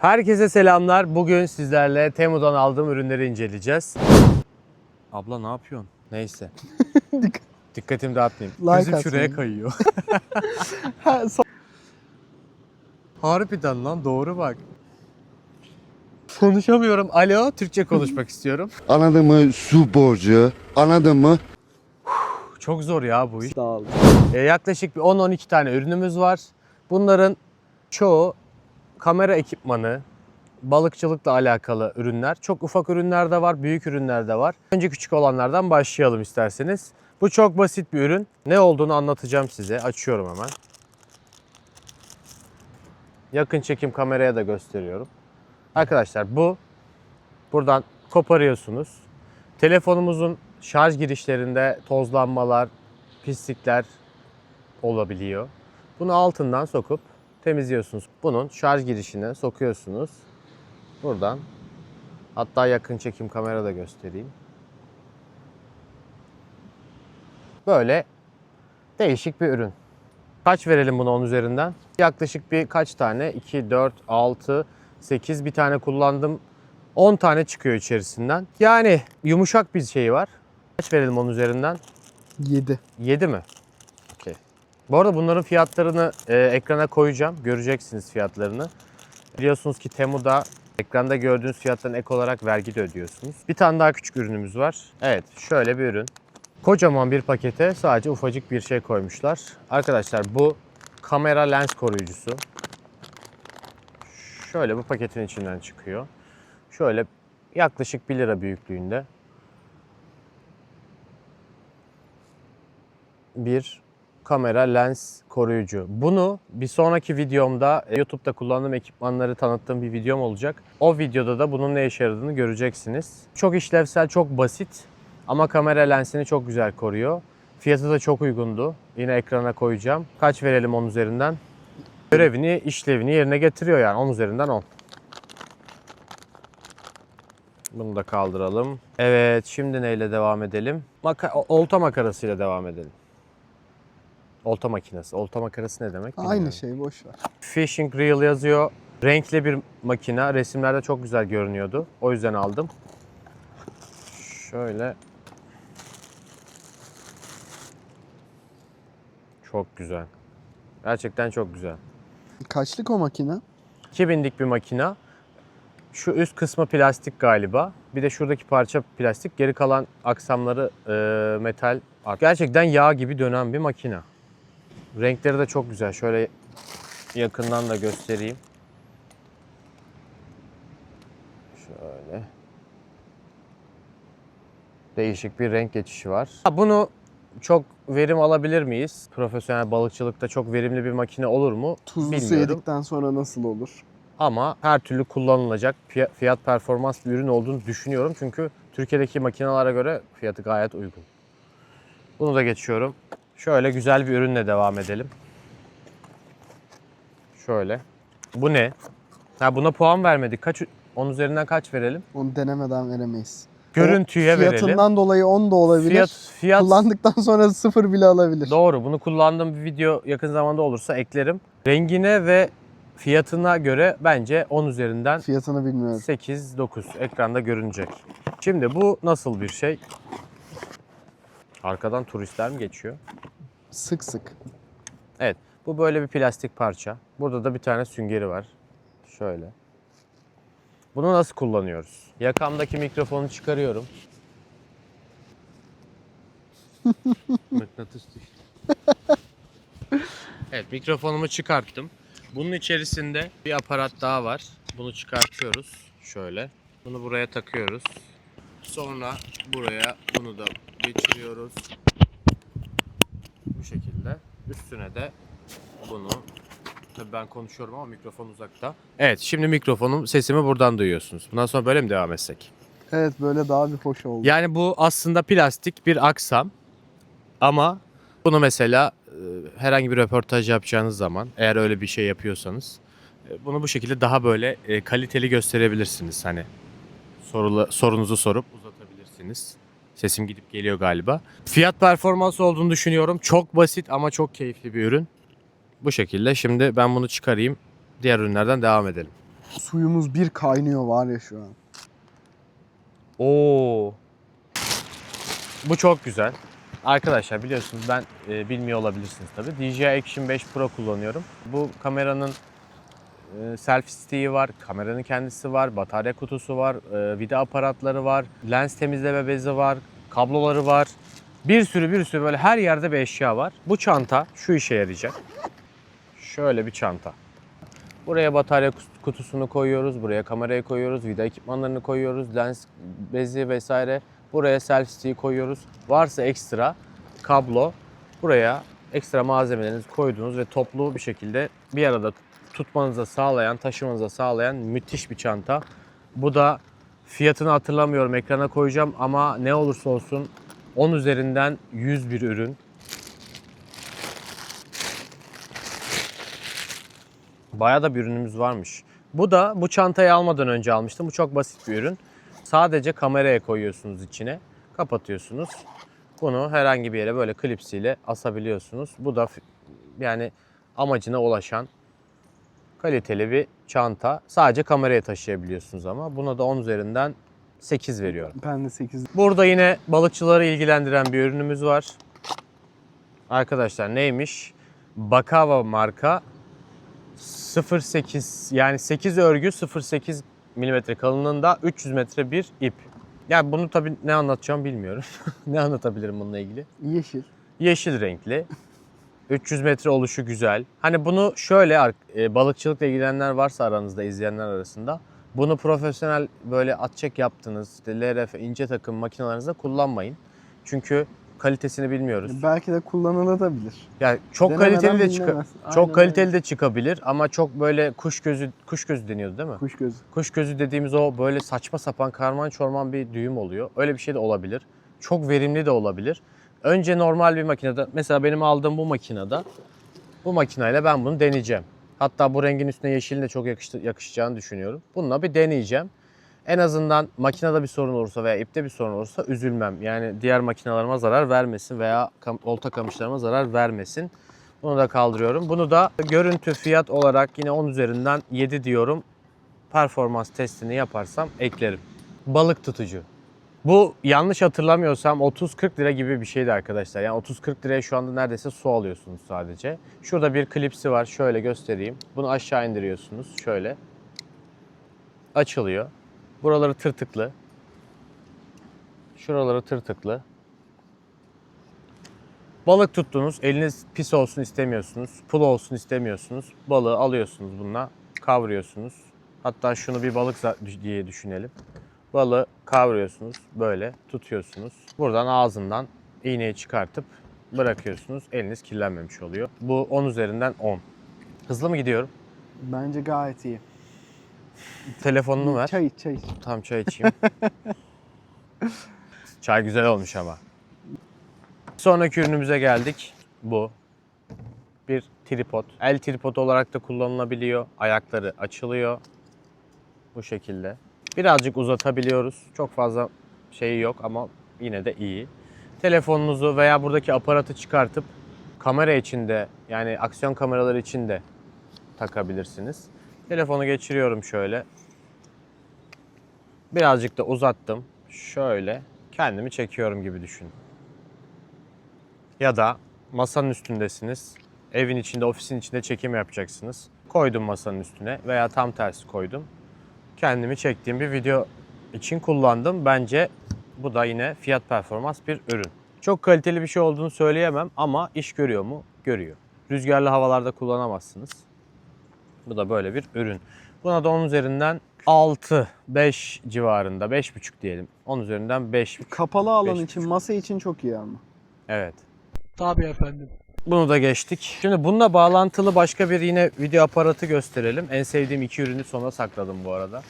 Herkese selamlar. Bugün sizlerle Temu'dan aldığım ürünleri inceleyeceğiz. Abla ne yapıyorsun? Neyse. Dikkatimi dağıtmayayım. Like Gözüm şuraya kayıyor. Ha, so- Harbiden lan doğru bak. Konuşamıyorum. Alo, Türkçe konuşmak istiyorum. Anladın mı? Su borcu. Anladın mı? Çok zor ya bu iş. Dağıldı. Ee, yaklaşık bir 10-12 tane ürünümüz var. Bunların çoğu kamera ekipmanı, balıkçılıkla alakalı ürünler. Çok ufak ürünler de var, büyük ürünler de var. Önce küçük olanlardan başlayalım isterseniz. Bu çok basit bir ürün. Ne olduğunu anlatacağım size. Açıyorum hemen. Yakın çekim kameraya da gösteriyorum. Arkadaşlar bu buradan koparıyorsunuz. Telefonumuzun şarj girişlerinde tozlanmalar, pislikler olabiliyor. Bunu altından sokup temizliyorsunuz. Bunun şarj girişine sokuyorsunuz. Buradan hatta yakın çekim kamera da göstereyim. Böyle değişik bir ürün. Kaç verelim buna 10 üzerinden? Yaklaşık bir kaç tane? 2, 4, 6, 8 bir tane kullandım. 10 tane çıkıyor içerisinden. Yani yumuşak bir şey var. Kaç verelim 10 üzerinden? 7. 7 mi? Bu arada bunların fiyatlarını e, ekrana koyacağım. Göreceksiniz fiyatlarını. Biliyorsunuz ki Temu'da ekranda gördüğünüz fiyattan ek olarak vergi de ödüyorsunuz. Bir tane daha küçük ürünümüz var. Evet şöyle bir ürün. Kocaman bir pakete sadece ufacık bir şey koymuşlar. Arkadaşlar bu kamera lens koruyucusu. Şöyle bu paketin içinden çıkıyor. Şöyle yaklaşık 1 lira büyüklüğünde. bir kamera lens koruyucu. Bunu bir sonraki videomda e, YouTube'da kullandığım ekipmanları tanıttığım bir videom olacak. O videoda da bunun ne işe yaradığını göreceksiniz. Çok işlevsel, çok basit ama kamera lensini çok güzel koruyor. Fiyatı da çok uygundu. Yine ekrana koyacağım. Kaç verelim 10 üzerinden? Görevini, işlevini yerine getiriyor yani 10 üzerinden 10. Bunu da kaldıralım. Evet, şimdi neyle devam edelim? Maka olta makarasıyla devam edelim. Olta makinesi. Olta makarası ne demek? bilmiyorum. Aynı şey boş ver. Fishing reel yazıyor. Renkli bir makine. Resimlerde çok güzel görünüyordu. O yüzden aldım. Şöyle. Çok güzel. Gerçekten çok güzel. Kaçlık o makine? 2000'lik bir makina. Şu üst kısmı plastik galiba. Bir de şuradaki parça plastik. Geri kalan aksamları e, metal. Gerçekten yağ gibi dönen bir makina. Renkleri de çok güzel. Şöyle yakından da göstereyim. Şöyle. Değişik bir renk geçişi var. Bunu çok verim alabilir miyiz? Profesyonel balıkçılıkta çok verimli bir makine olur mu? Tuzlu su Bilmiyorum. yedikten sonra nasıl olur? Ama her türlü kullanılacak fiya- fiyat performans bir ürün olduğunu düşünüyorum. Çünkü Türkiye'deki makinelere göre fiyatı gayet uygun. Bunu da geçiyorum. Şöyle güzel bir ürünle devam edelim. Şöyle. Bu ne? Ha buna puan vermedik. Kaç 10 üzerinden kaç verelim? Onu denemeden veremeyiz. Görüntüye O verelim. Fiyatından dolayı 10 da olabilir. Fiyat fiyat Kullandıktan sonra 0 bile alabilir. Doğru. Bunu kullandığım bir video yakın zamanda olursa eklerim. Rengine ve fiyatına göre bence 10 üzerinden Fiyatını bilmiyorum. 8-9 ekranda görünecek. Şimdi bu nasıl bir şey? Arkadan turistler mi geçiyor? Sık sık. Evet. Bu böyle bir plastik parça. Burada da bir tane süngeri var. Şöyle. Bunu nasıl kullanıyoruz? Yakamdaki mikrofonu çıkarıyorum. Mıknatıs düştü. evet mikrofonumu çıkarttım. Bunun içerisinde bir aparat daha var. Bunu çıkartıyoruz. Şöyle. Bunu buraya takıyoruz. Sonra buraya bunu da geçiriyoruz. Bu şekilde. Üstüne de bunu Tabii ben konuşuyorum ama mikrofon uzakta. Evet şimdi mikrofonum sesimi buradan duyuyorsunuz. Bundan sonra böyle mi devam etsek? Evet böyle daha bir hoş oldu. Yani bu aslında plastik bir aksam ama bunu mesela e, herhangi bir röportaj yapacağınız zaman eğer öyle bir şey yapıyorsanız e, bunu bu şekilde daha böyle e, kaliteli gösterebilirsiniz. Hani sorula, sorunuzu sorup uzatabilirsiniz. Sesim gidip geliyor galiba. Fiyat performans olduğunu düşünüyorum. Çok basit ama çok keyifli bir ürün. Bu şekilde şimdi ben bunu çıkarayım. Diğer ürünlerden devam edelim. Suyumuz bir kaynıyor var ya şu an. Oo. Bu çok güzel. Arkadaşlar biliyorsunuz ben e, bilmiyor olabilirsiniz tabii. DJI Action 5 Pro kullanıyorum. Bu kameranın e, selfie stick'i var, kameranın kendisi var, batarya kutusu var, e, vida aparatları var, lens temizleme bezi var, kabloları var. Bir sürü bir sürü böyle her yerde bir eşya var. Bu çanta şu işe yarayacak. Şöyle bir çanta. Buraya batarya kutusunu koyuyoruz, buraya kamerayı koyuyoruz, vida ekipmanlarını koyuyoruz, lens bezi vesaire. Buraya stick'i koyuyoruz. Varsa ekstra kablo buraya ekstra malzemelerinizi koyduğunuz ve toplu bir şekilde bir arada tutmanıza sağlayan, taşımanıza sağlayan müthiş bir çanta. Bu da fiyatını hatırlamıyorum ekrana koyacağım ama ne olursa olsun 10 üzerinden 100 bir ürün. Bayağı da bir ürünümüz varmış. Bu da bu çantayı almadan önce almıştım. Bu çok basit bir ürün. Sadece kameraya koyuyorsunuz içine. Kapatıyorsunuz. Bunu herhangi bir yere böyle klipsiyle asabiliyorsunuz. Bu da yani amacına ulaşan kaliteli bir çanta. Sadece kameraya taşıyabiliyorsunuz ama. Buna da 10 üzerinden 8 veriyorum. Ben de 8 Burada yine balıkçıları ilgilendiren bir ürünümüz var. Arkadaşlar neymiş? Bakava marka 08 yani 8 örgü 0.8 milimetre kalınlığında 300 metre bir ip. Yani bunu tabii ne anlatacağım bilmiyorum. ne anlatabilirim bununla ilgili? yeşil. Yeşil renkli. 300 metre oluşu güzel. Hani bunu şöyle e, balıkçılıkla ilgilenenler varsa aranızda izleyenler arasında bunu profesyonel böyle at çek yaptığınız işte LRF ince takım makinalarınızda kullanmayın. Çünkü kalitesini bilmiyoruz. Belki de kullanılabilir. Yani çok Denemeden kaliteli de çıka- çok Aynen kaliteli de çıkabilir ama çok böyle kuş gözü kuş gözü deniyordu değil mi? Kuş gözü. Kuş gözü dediğimiz o böyle saçma sapan karman çorman bir düğüm oluyor. Öyle bir şey de olabilir. Çok verimli de olabilir. Önce normal bir makinede mesela benim aldığım bu makinede bu makineyle ben bunu deneyeceğim. Hatta bu rengin üstüne yeşilin de çok yakıştı, yakışacağını düşünüyorum. Bununla bir deneyeceğim. En azından makinede bir sorun olursa veya ipte bir sorun olursa üzülmem. Yani diğer makinalarıma zarar vermesin veya kam- olta kamışlarıma zarar vermesin. Bunu da kaldırıyorum. Bunu da görüntü fiyat olarak yine 10 üzerinden 7 diyorum performans testini yaparsam eklerim. Balık tutucu. Bu yanlış hatırlamıyorsam 30-40 lira gibi bir şeydi arkadaşlar. Yani 30-40 liraya şu anda neredeyse su alıyorsunuz sadece. Şurada bir klipsi var. Şöyle göstereyim. Bunu aşağı indiriyorsunuz. Şöyle. Açılıyor. Buraları tırtıklı. Şuraları tırtıklı. Balık tuttunuz. Eliniz pis olsun istemiyorsunuz. Pul olsun istemiyorsunuz. Balığı alıyorsunuz bununla. Kavruyorsunuz. Hatta şunu bir balık diye düşünelim. Balığı kavruyorsunuz. Böyle tutuyorsunuz. Buradan ağzından iğneyi çıkartıp bırakıyorsunuz. Eliniz kirlenmemiş oluyor. Bu 10 üzerinden 10. Hızlı mı gidiyorum? Bence gayet iyi. Telefonunu ver. Çay iç çay iç. Tam çay içeyim. çay güzel olmuş ama. Sonraki ürünümüze geldik. Bu. Bir tripod. El tripod olarak da kullanılabiliyor. Ayakları açılıyor. Bu şekilde. Birazcık uzatabiliyoruz. Çok fazla şeyi yok ama yine de iyi. Telefonunuzu veya buradaki aparatı çıkartıp kamera içinde yani aksiyon kameraları için de takabilirsiniz. Telefonu geçiriyorum şöyle. Birazcık da uzattım. Şöyle kendimi çekiyorum gibi düşünün. Ya da masanın üstündesiniz. Evin içinde, ofisin içinde çekim yapacaksınız. Koydum masanın üstüne veya tam tersi koydum. Kendimi çektiğim bir video için kullandım. Bence bu da yine fiyat performans bir ürün. Çok kaliteli bir şey olduğunu söyleyemem ama iş görüyor mu? Görüyor. Rüzgarlı havalarda kullanamazsınız. Bu da böyle bir ürün. Buna da 10 üzerinden 6, 5 civarında, 5,5 diyelim. 10 üzerinden 5. Kapalı alan Beş için, masa için çok iyi ama. Evet. Tabii efendim. Bunu da geçtik. Şimdi bununla bağlantılı başka bir yine video aparatı gösterelim. En sevdiğim iki ürünü sona sakladım bu arada.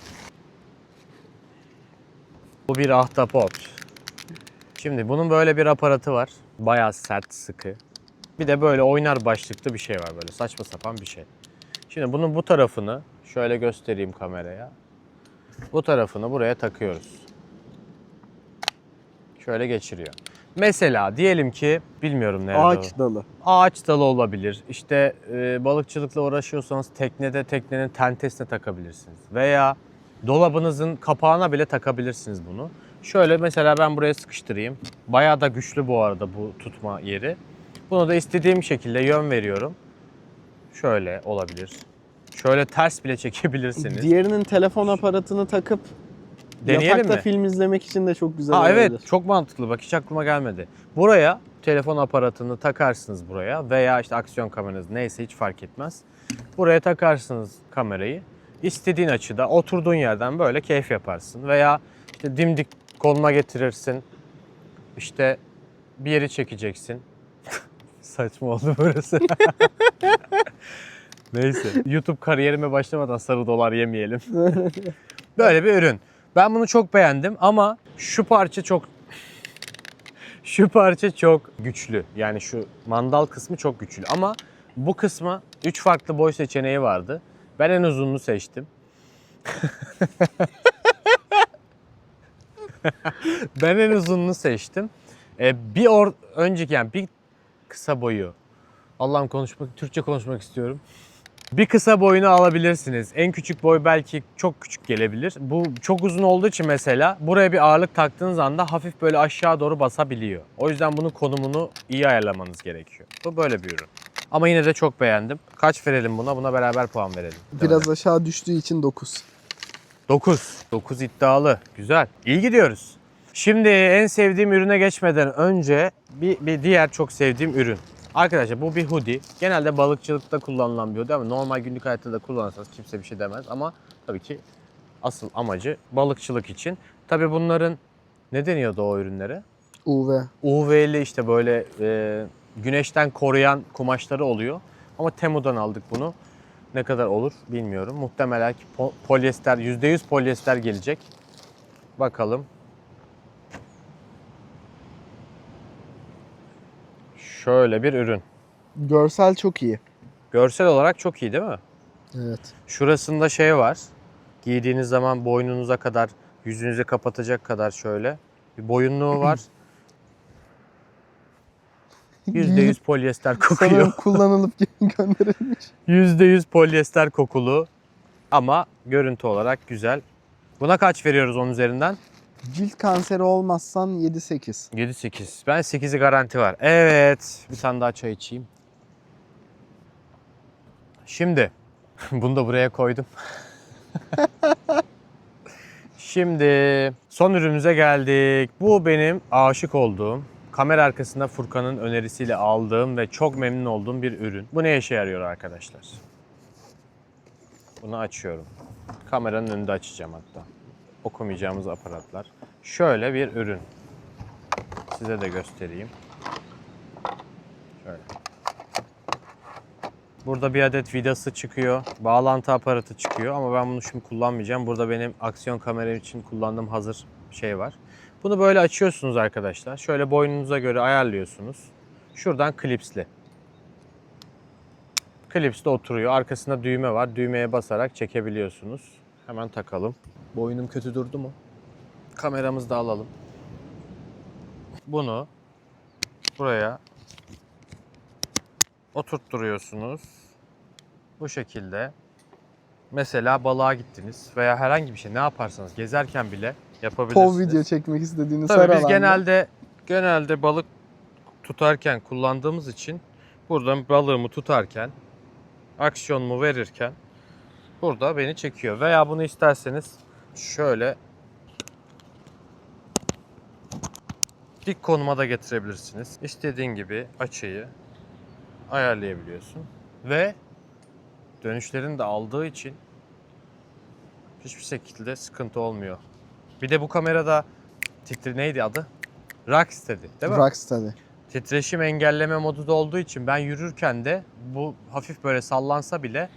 Bu bir ahtapot. Şimdi bunun böyle bir aparatı var. Bayağı sert, sıkı. Bir de böyle oynar başlıklı bir şey var böyle saçma sapan bir şey. Şimdi bunun bu tarafını şöyle göstereyim kameraya. Bu tarafını buraya takıyoruz. Şöyle geçiriyor. Mesela diyelim ki bilmiyorum nerede o. Ağaç dalı. ağaç dalı olabilir. İşte e, balıkçılıkla uğraşıyorsanız teknede teknenin tentesine takabilirsiniz. Veya dolabınızın kapağına bile takabilirsiniz bunu. Şöyle mesela ben buraya sıkıştırayım. Bayağı da güçlü bu arada bu tutma yeri. Bunu da istediğim şekilde yön veriyorum. Şöyle olabilir. Şöyle ters bile çekebilirsiniz. Diğerinin telefon aparatını takıp Deneyelim yatakta mi? film izlemek için de çok güzel Ha olabilir. evet çok mantıklı bak hiç aklıma gelmedi. Buraya telefon aparatını takarsınız buraya veya işte aksiyon kameranız neyse hiç fark etmez. Buraya takarsınız kamerayı. İstediğin açıda oturduğun yerden böyle keyif yaparsın. Veya işte dimdik koluna getirirsin. İşte bir yeri çekeceksin. Saçma oldu burası. Neyse. YouTube kariyerime başlamadan sarı dolar yemeyelim. Böyle bir ürün. Ben bunu çok beğendim ama şu parça çok şu parça çok güçlü. Yani şu mandal kısmı çok güçlü ama bu kısma 3 farklı boy seçeneği vardı. Ben en uzununu seçtim. ben en uzununu seçtim. Ee, bir or önceki yani bir kısa boyu. Allah'ım konuşmak Türkçe konuşmak istiyorum. Bir kısa boyunu alabilirsiniz. En küçük boy belki çok küçük gelebilir. Bu çok uzun olduğu için mesela buraya bir ağırlık taktığınız anda hafif böyle aşağı doğru basabiliyor. O yüzden bunun konumunu iyi ayarlamanız gerekiyor. Bu böyle bir ürün. Ama yine de çok beğendim. Kaç verelim buna? Buna beraber puan verelim. Biraz aşağı düştüğü için 9. 9. 9 iddialı. Güzel. İyi gidiyoruz. Şimdi en sevdiğim ürüne geçmeden önce bir, bir diğer çok sevdiğim ürün. Arkadaşlar bu bir hoodie. Genelde balıkçılıkta kullanılan bir hoodie ama normal günlük hayatta da kullanırsanız kimse bir şey demez. Ama tabii ki asıl amacı balıkçılık için. Tabii bunların ne deniyordu o ürünlere? UV. UV'li işte böyle e, güneşten koruyan kumaşları oluyor. Ama Temu'dan aldık bunu. Ne kadar olur bilmiyorum. Muhtemelen ki po- polyester, %100 polyester gelecek. Bakalım. Şöyle bir ürün. Görsel çok iyi. Görsel olarak çok iyi değil mi? Evet. Şurasında şey var. Giydiğiniz zaman boynunuza kadar, yüzünüzü kapatacak kadar şöyle bir boyunluğu var. %100 polyester kokuyor. Sanırım kullanılıp gönderilmiş. %100 polyester kokulu ama görüntü olarak güzel. Buna kaç veriyoruz onun üzerinden? Cilt kanseri olmazsan 7-8. 7-8. Ben 8'i garanti var. Evet. Bir tane daha çay içeyim. Şimdi bunu da buraya koydum. Şimdi son ürünümüze geldik. Bu benim aşık olduğum, kamera arkasında Furkan'ın önerisiyle aldığım ve çok memnun olduğum bir ürün. Bu ne işe yarıyor arkadaşlar? Bunu açıyorum. Kameranın önünde açacağım hatta. Okumayacağımız aparatlar. Şöyle bir ürün. Size de göstereyim. Şöyle. Burada bir adet vidası çıkıyor. Bağlantı aparatı çıkıyor ama ben bunu şimdi kullanmayacağım. Burada benim aksiyon kameram için kullandığım hazır şey var. Bunu böyle açıyorsunuz arkadaşlar. Şöyle boynunuza göre ayarlıyorsunuz. Şuradan klipsli. Klipsli oturuyor. Arkasında düğme var. Düğmeye basarak çekebiliyorsunuz. Hemen takalım. Boynum kötü durdu mu? Kameramızı da alalım. Bunu buraya oturtturuyorsunuz. Bu şekilde. Mesela balığa gittiniz veya herhangi bir şey ne yaparsanız gezerken bile yapabilirsiniz. Pov video çekmek istediğiniz Tabii her biz alanda. genelde genelde balık tutarken kullandığımız için buradan balığımı tutarken aksiyonumu verirken burada beni çekiyor. Veya bunu isterseniz şöyle dik konuma da getirebilirsiniz. İstediğin gibi açıyı ayarlayabiliyorsun. Ve dönüşlerini de aldığı için hiçbir şekilde sıkıntı olmuyor. Bir de bu kamerada titre neydi adı? Rocksteady değil mi? Rocksteady. Titreşim engelleme modu da olduğu için ben yürürken de bu hafif böyle sallansa bile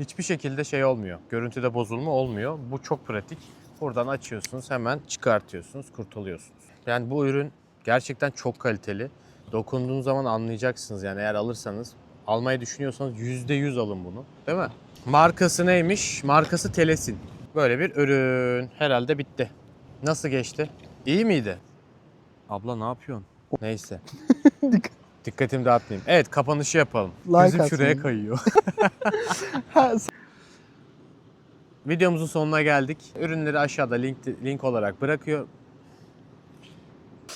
hiçbir şekilde şey olmuyor. Görüntüde bozulma olmuyor. Bu çok pratik. Buradan açıyorsunuz hemen çıkartıyorsunuz kurtuluyorsunuz. Yani bu ürün gerçekten çok kaliteli. Dokunduğunuz zaman anlayacaksınız yani eğer alırsanız. Almayı düşünüyorsanız %100 alın bunu değil mi? Markası neymiş? Markası Telesin. Böyle bir ürün. Herhalde bitti. Nasıl geçti? İyi miydi? Abla ne yapıyorsun? Neyse. Dikkat- Dikkatimi dağıtmayayım. Evet kapanışı yapalım. Like Gözüm şuraya kayıyor. Videomuzun sonuna geldik. Ürünleri aşağıda link, link olarak bırakıyor.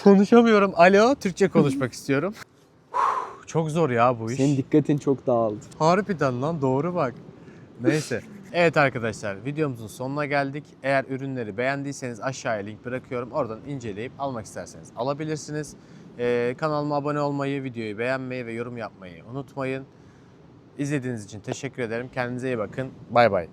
Konuşamıyorum. Alo, Türkçe konuşmak istiyorum. Çok zor ya bu iş. Senin dikkatin çok dağıldı. Harbiden lan doğru bak. Neyse. Evet arkadaşlar videomuzun sonuna geldik. Eğer ürünleri beğendiyseniz aşağıya link bırakıyorum. Oradan inceleyip almak isterseniz alabilirsiniz. Ee, kanalıma abone olmayı, videoyu beğenmeyi ve yorum yapmayı unutmayın. İzlediğiniz için teşekkür ederim. Kendinize iyi bakın. Bay bay.